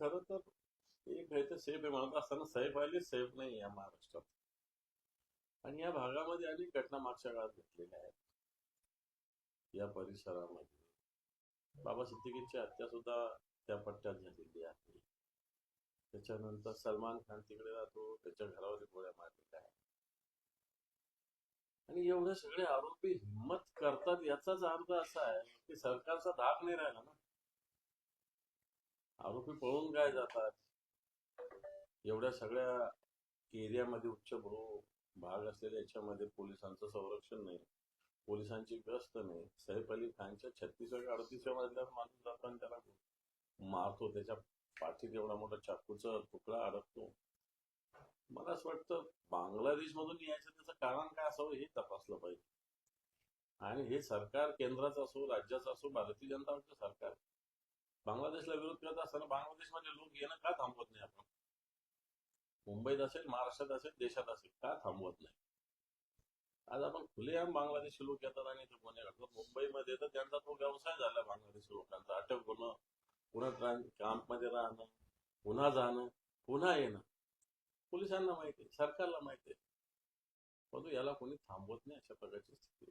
खरं तर एक आहे तर सेफ आहे. म्हणत असताना सैफ अली सेफ नाही या महाराष्ट्रात. आणि या भागामध्ये अनेक घटना मागच्या काळात घेतलेल्या आहेत. या परिसरामध्ये. बाबा सिद्दीकीची हत्या सुद्धा त्या पट्ट्यात झालेली आहे. त्याच्यानंतर सलमान खान तिकडे राहतो. त्याच्या घरावर गोळ्या मारलेल्या आहेत. आणि एवढे सगळे आरोपी हिंमत करतात याचाच अर्थ असा आहे की सरकारचा धाक नाही राहिला ना. आरोपी पळून काय जातात? एवढ्या सगळ्या एरियामध्ये उच्चभ्रू भाग असलेल्या याच्यामध्ये पोलिसांचं संरक्षण नाही. पोलिसांची गस्त नाही. सैफ अली खानच्या छत्तीसगड अडतीसव्या मजल्यावर माणूस जाताना त्याला मारतो. त्याच्या पाठीत एवढा मोठा चाकूचा तुकडा अडकतो. मला असं वाटतं बांगलादेश मधून यायचं त्याचं कारण काय असावं हे तपासलं पाहिजे. आणि हे सरकार केंद्राचं असो राज्याचं असो भारतीय जनता पक्ष सरकार. बांगलादेशला विरोध करत असताना बांगलादेशमध्ये लोक येणं का थांबवत नाही आपण? मुंबईत असेल महाराष्ट्रात असेल देशात असेल का थांबवत नाही? आज आपण खुलेआम बांगलादेशी लोक येतात आणि ते गुन्हे घडतात मुंबईमध्ये तर त्यांचा तो व्यवसाय झाला बांगलादेशी लोकांचा. अटक होणं पुन्हा कॅम्पमध्ये राहणं पुन्हा जाणं पुन्हा येणं. पोलिसांना माहिती आहे सरकारला माहिती आहे. परंतु याला कोणी थांबवत नाही अशा प्रकारची स्थिती.